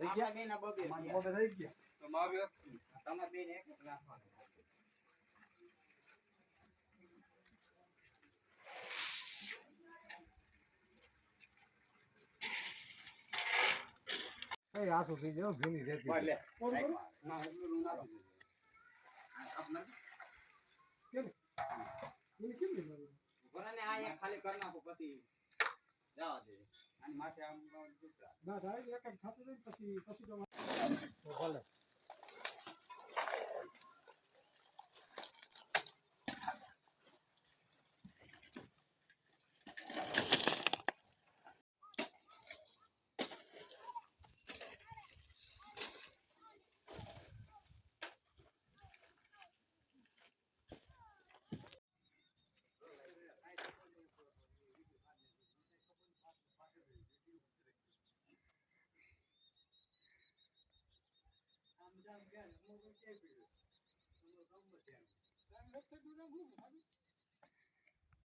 થઈ ગયા? બે ના બબે મારા બબે થઈ ગયા? તો મારે વ્યસ્ત તમે બે ને એક એક એ આ સુધી ગયો ભીની રહેતી લે. કોણ કરું? ના એટલું ના આપણે એને કેમ નહીં મારું? ભરાને આ એક ખાલી કરી નાખો પછી જવા દે. અને માથે આમ દુસરા ના થાય એક એક થતું જાય ને પછી પછી તો ભલે. ગામ ગયા મોટું ક્યાંય પીડ્યું ગામ નથી આવ્યું ગામ નથી પીડ્યું